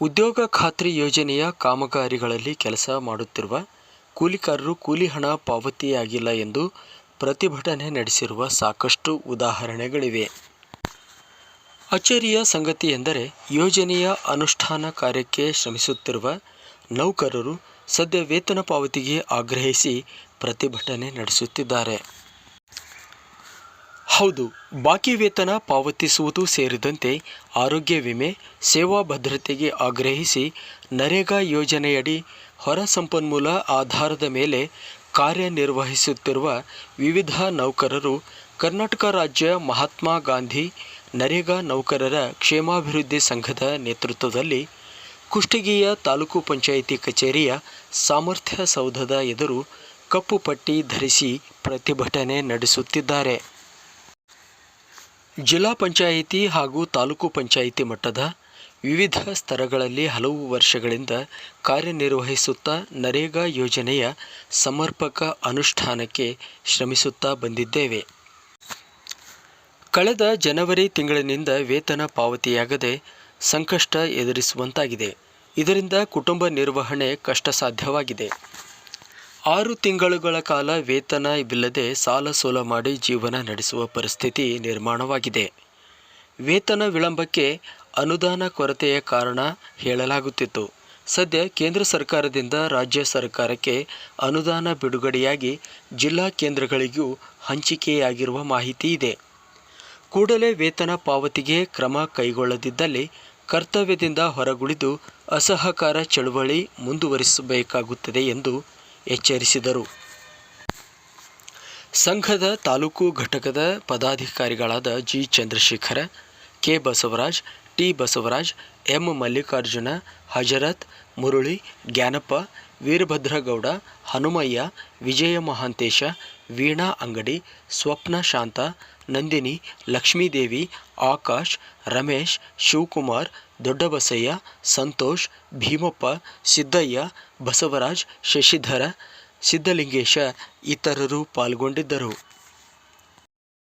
ಉದ್ಯೋಗ ಖಾತ್ರಿ ಯೋಜನೆಯ ಕಾಮಗಾರಿಗಳಲ್ಲಿ ಕೆಲಸ ಮಾಡುತ್ತಿರುವ ಕೂಲಿಕಾರರು ಕೂಲಿ ಹಣ ಪಾವತಿಯಾಗಿಲ್ಲ ಎಂದು ಪ್ರತಿಭಟನೆ ನಡೆಸಿರುವ ಸಾಕಷ್ಟು ಉದಾಹರಣೆಗಳಿವೆ. ಅಚ್ಚರಿಯ ಸಂಗತಿ ಎಂದರೆ, ಯೋಜನೆಯ ಅನುಷ್ಠಾನ ಕಾರ್ಯಕ್ಕೆ ಶ್ರಮಿಸುತ್ತಿರುವ ನೌಕರರು ಸದ್ಯ ವೇತನ ಪಾವತಿಗೆ ಆಗ್ರಹಿಸಿ ಪ್ರತಿಭಟನೆ ನಡೆಸುತ್ತಿದ್ದಾರೆ. ಹೌದು, ಬಾಕಿ ವೇತನ ಪಾವತಿಸುವುದು ಸೇರಿದಂತೆ ಆರೋಗ್ಯ ವಿಮೆ, ಸೇವಾ ಭದ್ರತೆಗೆ ಆಗ್ರಹಿಸಿ ನರೇಗಾ ಯೋಜನೆಯಡಿ ಹೊರ ಸಂಪನ್ಮೂಲ ಆಧಾರದ ಮೇಲೆ ಕಾರ್ಯನಿರ್ವಹಿಸುತ್ತಿರುವ ವಿವಿಧ ನೌಕರರು ಕರ್ನಾಟಕ ರಾಜ್ಯ ಮಹಾತ್ಮ ಗಾಂಧಿ ನರೇಗಾ ನೌಕರರ ಕ್ಷೇಮಾಭಿವೃದ್ಧಿ ಸಂಘದ ನೇತೃತ್ವದಲ್ಲಿ ಕುಷ್ಟಗಿಯ ತಾಲೂಕು ಪಂಚಾಯಿತಿ ಕಚೇರಿಯ ಸಾಮರ್ಥ್ಯ ಸೌಧದ ಎದುರು ಕಪ್ಪು ಪಟ್ಟಿ ಧರಿಸಿ ಪ್ರತಿಭಟನೆ ನಡೆಸುತ್ತಿದ್ದಾರೆ. ಜಿಲ್ಲಾ ಪಂಚಾಯಿತಿ ಹಾಗೂ ತಾಲೂಕು ಪಂಚಾಯಿತಿ ಮಟ್ಟದ ವಿವಿಧ ಸ್ತರಗಳಲ್ಲಿ ಹಲವು ವರ್ಷಗಳಿಂದ ಕಾರ್ಯನಿರ್ವಹಿಸುತ್ತಾ ನರೇಗಾ ಯೋಜನೆಯ ಸಮರ್ಪಕ ಅನುಷ್ಠಾನಕ್ಕೆ ಶ್ರಮಿಸುತ್ತಾ ಬಂದಿದ್ದೇವೆ. ಕಳೆದ ಜನವರಿ ತಿಂಗಳಿನಿಂದ ವೇತನ ಪಾವತಿಯಾಗದೆ ಸಂಕಷ್ಟ ಎದುರಿಸುವಂತಾಗಿದೆ. ಇದರಿಂದ ಕುಟುಂಬ ನಿರ್ವಹಣೆ ಕಷ್ಟ ಸಾಧ್ಯವಾಗಿದೆ ಆರು ತಿಂಗಳುಗಳ ಕಾಲ ವೇತನವಿಲ್ಲದೆ ಸಾಲ ಸೋಲ ಮಾಡಿ ಜೀವನ ನಡೆಸುವ ಪರಿಸ್ಥಿತಿ ನಿರ್ಮಾಣವಾಗಿದೆ. ವೇತನ ವಿಳಂಬಕ್ಕೆ ಅನುದಾನ ಕೊರತೆಯ ಕಾರಣ ಹೇಳಲಾಗುತ್ತಿತ್ತು. ಸದ್ಯ ಕೇಂದ್ರ ಸರ್ಕಾರದಿಂದ ರಾಜ್ಯ ಸರ್ಕಾರಕ್ಕೆ ಅನುದಾನ ಬಿಡುಗಡೆಯಾಗಿ ಜಿಲ್ಲಾ ಕೇಂದ್ರಗಳಿಗೂ ಹಂಚಿಕೆಯಾಗಿರುವ ಮಾಹಿತಿ ಇದೆ. ಕೂಡಲೇ ವೇತನ ಪಾವತಿಗೆ ಕ್ರಮ ಕೈಗೊಳ್ಳದಿದ್ದಲ್ಲಿ ಕರ್ತವ್ಯದಿಂದ ಹೊರಗುಳಿದು ಅಸಹಕಾರ ಚಳುವಳಿ ಮುಂದುವರಿಸಬೇಕಾಗುತ್ತದೆ ಎಂದು ಎಚ್ಚರಿಸಿದರು. ಸಂಘದ ತಾಲೂಕು ಘಟಕದ ಪದಾಧಿಕಾರಿಗಳಾದ G. Chandrashekhara, K. Basavaraj, T. Basavaraj, M. Mallikarjuna, Hazarat, Murali, Jnanappa, Veerabhadragowda, Hanumaiah, Vijaya Mahantesha, Veena Angadi, Swapna Shanta Nandini Lakshmidevi Akash Ramesh Shivakumar ದೊಡ್ಡಬಸಯ್ಯ Santosh Bhimappa Siddaiah Basavaraj Shashidhara Siddalingesha ಇತರರು ಪಾಲ್ಗೊಂಡಿದ್ದರು.